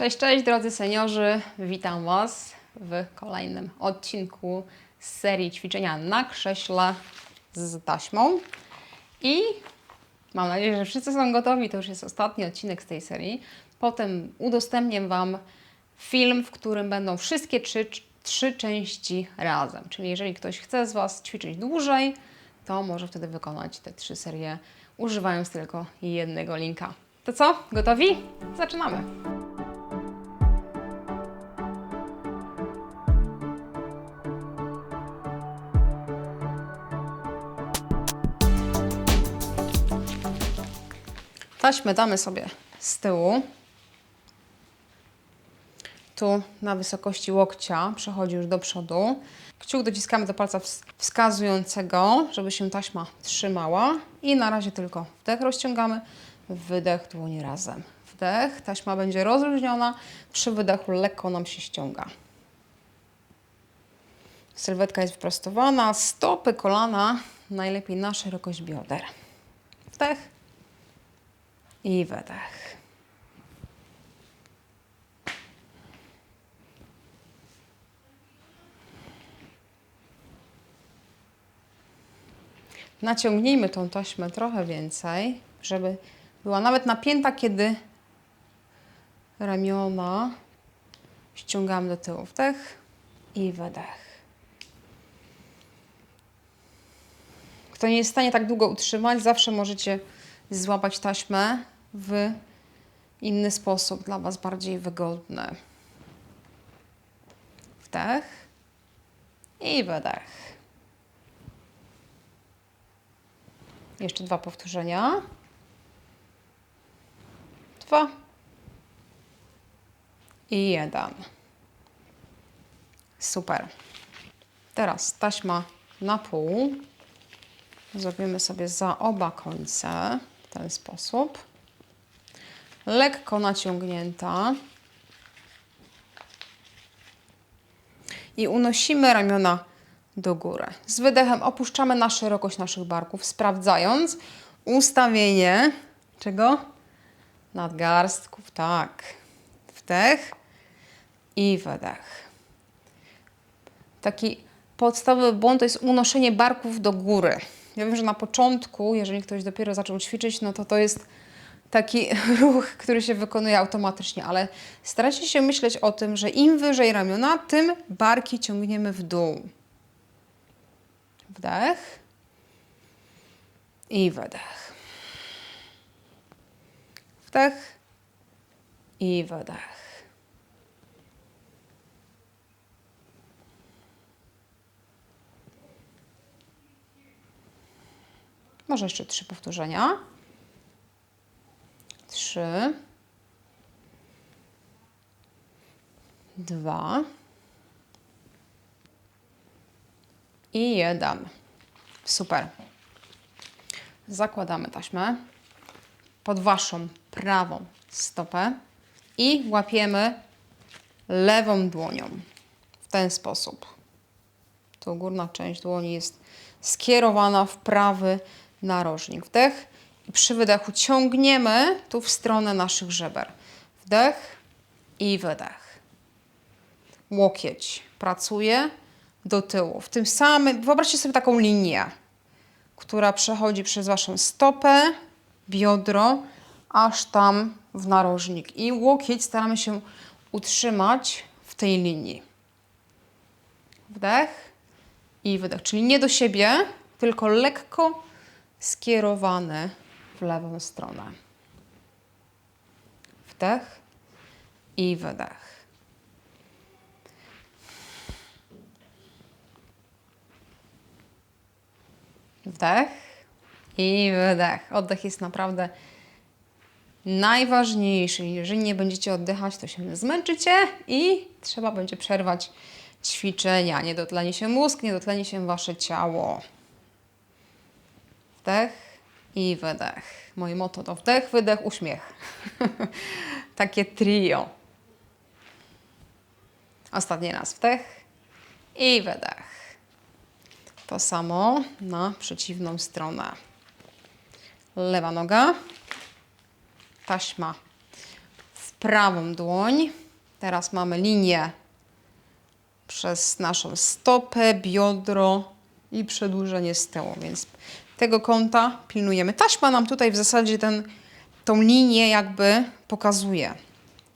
Cześć, cześć drodzy seniorzy, witam Was w kolejnym odcinku z serii ćwiczenia na krześle z taśmą. I mam nadzieję, że wszyscy są gotowi, to już jest ostatni odcinek z tej serii. Potem udostępnię Wam film, w którym będą wszystkie trzy, trzy części razem. Czyli jeżeli ktoś chce z Was ćwiczyć dłużej, to może wtedy wykonać te trzy serie używając tylko jednego linka. To co? Gotowi? Zaczynamy! Taśmę damy sobie z tyłu. Tu na wysokości łokcia przechodzi już do przodu. Kciuk dociskamy do palca ws- wskazującego, żeby się taśma trzymała. I na razie tylko wdech rozciągamy, wydech dłonie razem. Wdech, taśma będzie rozluźniona, przy wydechu lekko nam się ściąga. Sylwetka jest wyprostowana, stopy, kolana najlepiej na szerokość bioder. Wdech i wydech. Naciągnijmy tą taśmę trochę więcej, żeby była nawet napięta, kiedy ramiona ściągamy do tyłu. Wdech i wydech. Kto nie jest w stanie tak długo utrzymać, zawsze możecie złapać taśmę w inny sposób, dla Was bardziej wygodny. Wdech i wydech. Jeszcze dwa powtórzenia. Dwa i jeden. Super. Teraz taśma na pół. Zrobimy sobie za oba końce w ten sposób. Lekko naciągnięta. I unosimy ramiona do góry. Z wydechem opuszczamy na szerokość naszych barków, sprawdzając ustawienie czego? Nadgarstków, tak. Wdech i wydech. Taki podstawowy błąd to jest unoszenie barków do góry. Ja wiem, że na początku, jeżeli ktoś dopiero zaczął ćwiczyć, no to to jest taki ruch, który się wykonuje automatycznie, ale starajcie się myśleć o tym, że im wyżej ramiona, tym barki ciągniemy w dół. Wdech i wydech. Wdech i wydech. Może jeszcze trzy powtórzenia. Trzy. Dwa. I jeden. Super. Zakładamy taśmę pod Waszą prawą stopę i łapiemy lewą dłonią w ten sposób. Tu górna część dłoni jest skierowana w prawy narożnik. Wdech i przy wydechu ciągniemy tu w stronę naszych żeber. Wdech i wydech. Łokieć pracuje do tyłu. W tym samym, wyobraźcie sobie taką linię, która przechodzi przez Waszą stopę, biodro, aż tam w narożnik. I łokieć staramy się utrzymać w tej linii. Wdech i wydech, czyli nie do siebie, tylko lekko skierowany w lewą stronę. Wdech i wydech. Wdech i wydech. Oddech jest naprawdę najważniejszy. Jeżeli nie będziecie oddychać, to się zmęczycie i trzeba będzie przerwać ćwiczenia. Nie dotleni się mózg, nie dotleni się wasze ciało. Wdech i wydech. Moje motto to wdech, wydech, uśmiech. Takie trio. Ostatni raz wdech i wydech. To samo na przeciwną stronę. Lewa noga, taśma w prawą dłoń. Teraz mamy linię przez naszą stopę, biodro i przedłużenie z tyłu, więc tego kąta pilnujemy. Taśma nam tutaj w zasadzie ten, tą linię jakby pokazuje.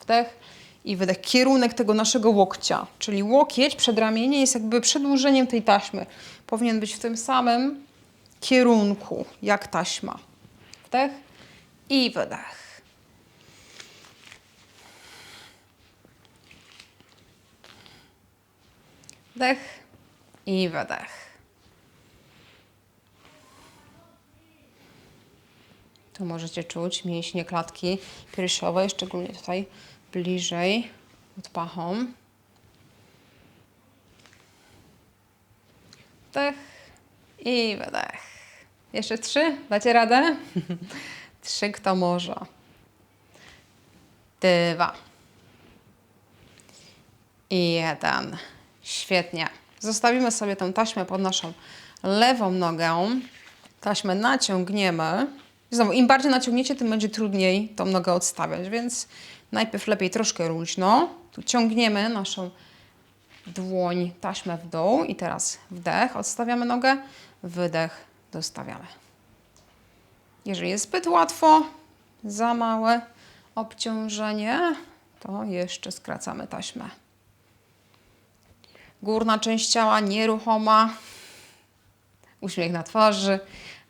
Wdech i wydech. Kierunek tego naszego łokcia, czyli łokieć, przedramienie jest jakby przedłużeniem tej taśmy. Powinien być w tym samym kierunku jak taśma. Wdech i wydech. Wdech i wydech. Tu możecie czuć mięśnie klatki piersiowej, szczególnie tutaj bliżej pod pachą. Wdech i wydech. Jeszcze trzy. Dacie radę? trzy, kto może. Dwa. I jeden. Świetnie. Zostawimy sobie tą taśmę pod naszą lewą nogę. Taśmę naciągniemy. Znowu, im bardziej naciągniecie, tym będzie trudniej tą nogę odstawiać, więc najpierw lepiej troszkę luźno. Tu ciągniemy naszą dłoń, taśmę w dół i teraz wdech, odstawiamy nogę, wydech, dostawiamy. Jeżeli jest zbyt łatwo, za małe obciążenie, to jeszcze skracamy taśmę. Górna część ciała nieruchoma, uśmiech na twarzy,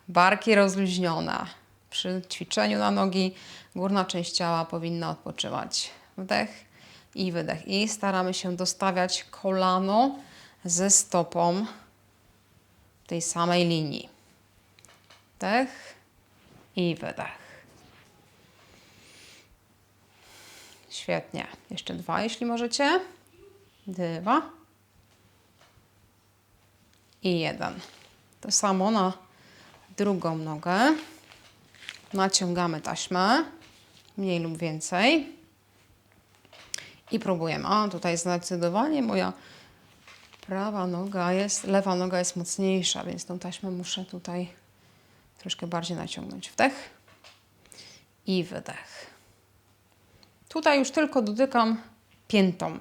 barki rozluźnione. Przy ćwiczeniu na nogi górna część ciała powinna odpoczywać. Wdech i wydech. I staramy się dostawiać kolano ze stopą tej samej linii. Wdech i wydech. Świetnie. Jeszcze dwa, jeśli możecie. Dwa. I jeden. To samo na drugą nogę. Naciągamy taśmę, mniej lub więcej. I próbujemy. A, tutaj zdecydowanie moja prawa noga jest, lewa noga jest mocniejsza, więc tą taśmę muszę tutaj troszkę bardziej naciągnąć. Wdech i wydech. Tutaj już tylko dotykam piętą.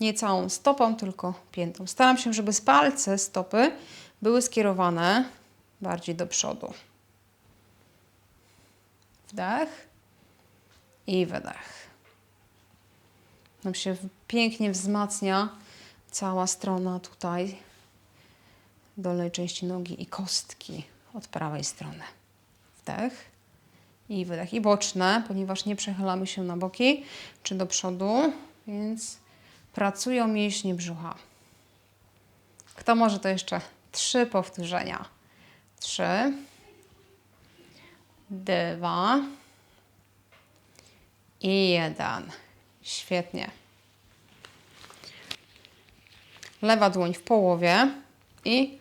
Nie całą stopą, tylko piętą. Staram się, żeby palce stopy były skierowane bardziej do przodu. Wdech i wydech. Nam się pięknie wzmacnia cała strona tutaj dolnej części nogi i kostki od prawej strony. Wdech i wydech. I boczne, ponieważ nie przechylamy się na boki czy do przodu, więc pracują mięśnie brzucha. Kto może to jeszcze trzy powtórzenia? Trzy, dwa i jeden. Świetnie. Lewa dłoń w połowie i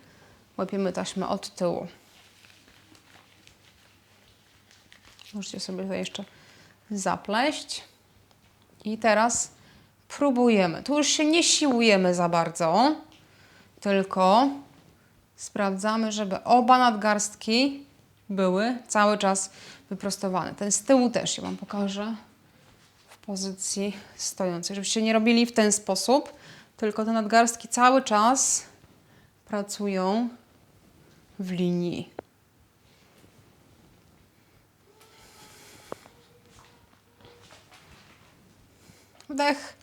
łapiemy taśmę od tyłu. Możecie sobie tutaj jeszcze zapleść. I teraz próbujemy. Tu już się nie siłujemy za bardzo, tylko sprawdzamy, żeby oba nadgarstki były cały czas wyprostowane. Ten z tyłu też, ja Wam pokażę w pozycji stojącej, żebyście nie robili w ten sposób, tylko te nadgarstki cały czas pracują w linii. Wdech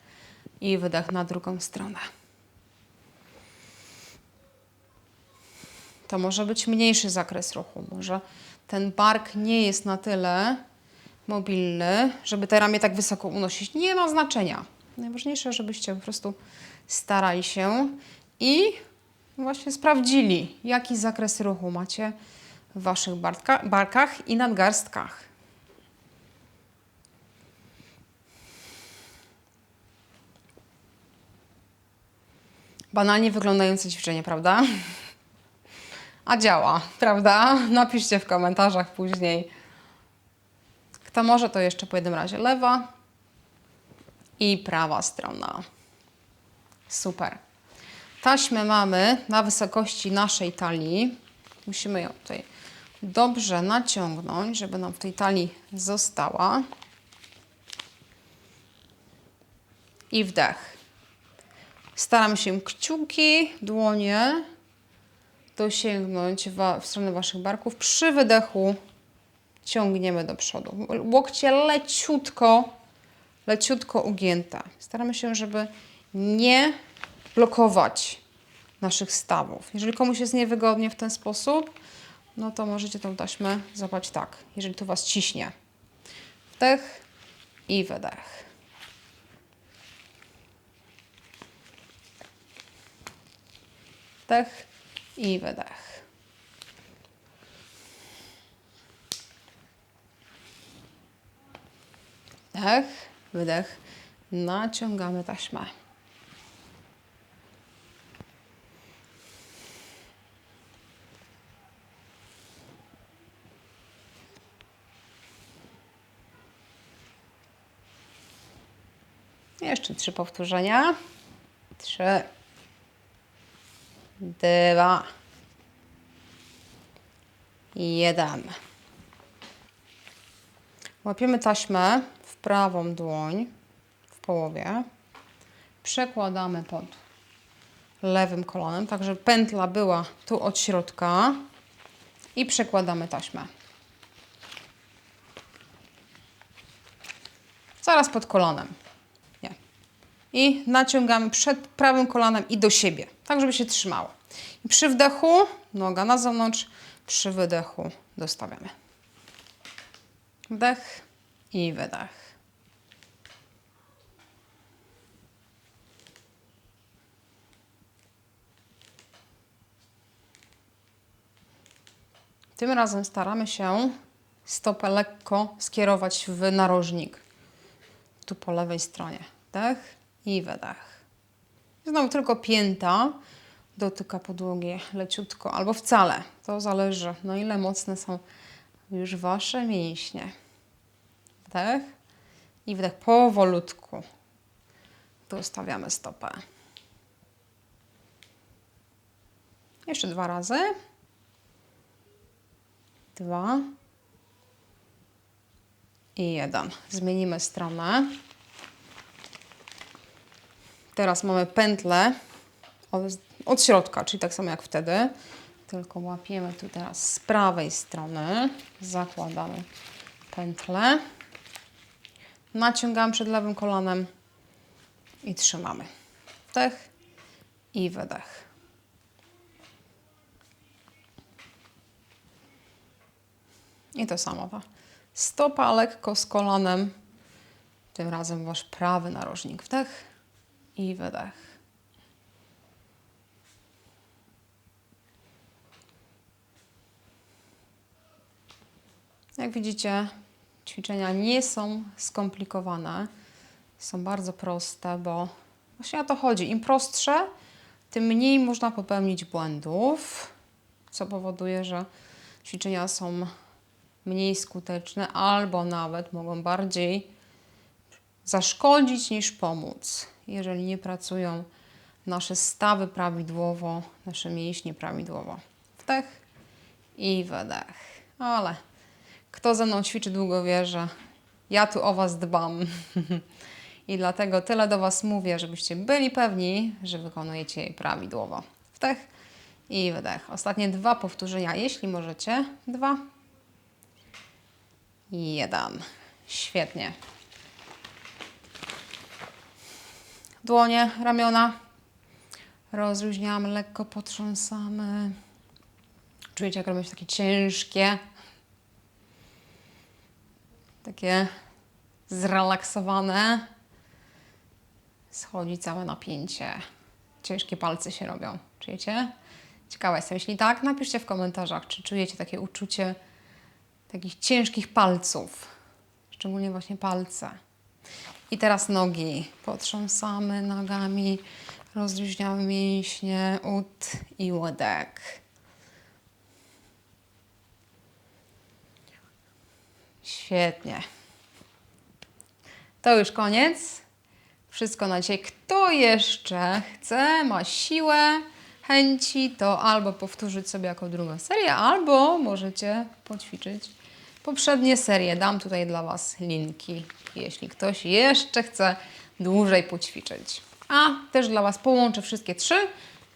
i wydech na drugą stronę. To może być mniejszy zakres ruchu. Może ten bark nie jest na tyle mobilny, żeby te ramię tak wysoko unosić. Nie ma znaczenia. Najważniejsze, żebyście po prostu starali się i właśnie sprawdzili, jaki zakres ruchu macie w Waszych barka, barkach i nadgarstkach. Banalnie wyglądające ćwiczenie, prawda? A działa, prawda? Napiszcie w komentarzach później. Kto może, to jeszcze po jednym razie lewa i prawa strona. Super. Taśmę mamy na wysokości naszej talii. Musimy ją tutaj dobrze naciągnąć, żeby nam w tej talii została. i wdech. Staramy się kciuki, dłonie dosięgnąć wa- w stronę Waszych barków. Przy wydechu ciągniemy do przodu. Łokcie leciutko, leciutko ugięte. Staramy się, żeby nie blokować naszych stawów. Jeżeli komuś jest niewygodnie w ten sposób, no to możecie tą taśmę zapać tak, jeżeli tu Was ciśnie. Wdech i wydech. Wdech i wydech. Wdech, wydech. Naciągamy taśmę. Jeszcze trzy powtórzenia. Trzy. Dwa. Jeden. Łapiemy taśmę w prawą dłoń, w połowie. Przekładamy pod lewym kolanem, tak żeby pętla była tu od środka. I przekładamy taśmę. Zaraz pod kolanem. I naciągamy przed prawym kolanem i do siebie, tak żeby się trzymało. I przy wdechu noga na zewnątrz, przy wydechu dostawiamy. Wdech i wydech. Tym razem staramy się stopę lekko skierować w narożnik. Tu po lewej stronie. Wdech i wydech. Znowu tylko pięta dotyka podłogi leciutko albo wcale. To zależy, na ile mocne są już Wasze mięśnie. Wdech i wdech powolutku. Tu stawiamy stopę. Jeszcze dwa razy. Dwa. I jeden. Zmienimy stronę. Teraz mamy pętlę od, od środka, czyli tak samo jak wtedy. Tylko łapiemy tu teraz z prawej strony. Zakładamy pętlę. Naciągamy przed lewym kolanem i trzymamy. Wdech i wydech. I to samo. Ta stopa lekko z kolanem. Tym razem wasz prawy narożnik. Wdech i wydech. Jak widzicie, ćwiczenia nie są skomplikowane. Są bardzo proste, bo właśnie o to chodzi. Im prostsze, tym mniej można popełnić błędów, co powoduje, że ćwiczenia są mniej skuteczne albo nawet mogą bardziej zaszkodzić niż pomóc, jeżeli nie pracują nasze stawy prawidłowo, nasze mięśnie prawidłowo. Wdech i wydech. Ale kto ze mną ćwiczy długo wie, że ja tu o Was dbam. I dlatego tyle do Was mówię, żebyście byli pewni, że wykonujecie je prawidłowo. Wdech i wydech. Ostatnie dwa powtórzenia, jeśli możecie. Dwa jeden. Świetnie. Dłonie, ramiona. Rozluźniamy, lekko potrząsamy. Czujecie, jak robią się takie ciężkie, takie zrelaksowane. Schodzi całe napięcie. Ciężkie palce się robią. Czujecie? Ciekawa jestem. Jeśli tak, napiszcie w komentarzach, czy czujecie takie uczucie takich ciężkich palców. Szczególnie właśnie palce. I teraz nogi. Potrząsamy nogami, rozluźniamy mięśnie, ud i łydek. Świetnie. To już koniec. Wszystko na dzisiaj. Kto jeszcze chce, ma siłę, chęci, to albo powtórzyć sobie jako drugą serię, albo możecie poćwiczyć poprzednie serie. Dam tutaj dla Was linki. Jeśli ktoś jeszcze chce dłużej poćwiczyć. A też dla Was połączę wszystkie trzy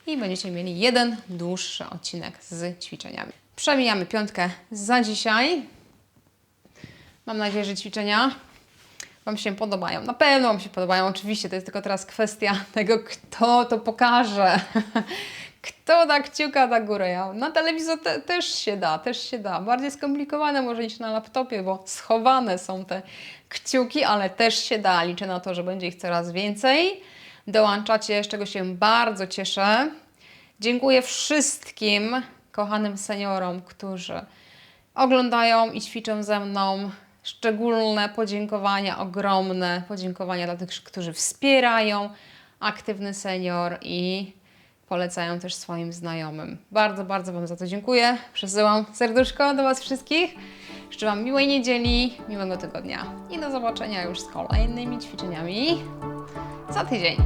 i będziecie mieli jeden dłuższy odcinek z ćwiczeniami. Przemijamy piątkę za dzisiaj. Mam nadzieję, że ćwiczenia Wam się podobają. Na pewno Wam się podobają. Oczywiście to jest tylko teraz kwestia tego, kto to pokaże. Kto da kciuka na górę? Ja, na telewizor te, też się da, też się da. Bardziej skomplikowane może niż na laptopie, bo schowane są te kciuki, ale też się da. Liczę na to, że będzie ich coraz więcej. Dołączacie, z czego się bardzo cieszę. Dziękuję wszystkim kochanym seniorom, którzy oglądają i ćwiczą ze mną. Szczególne podziękowania, ogromne podziękowania dla tych, którzy wspierają aktywny senior i polecają też swoim znajomym. Bardzo, bardzo Wam za to dziękuję. Przesyłam serduszko do Was wszystkich. Życzę Wam miłej niedzieli, miłego tygodnia i do zobaczenia już z kolejnymi ćwiczeniami za tydzień.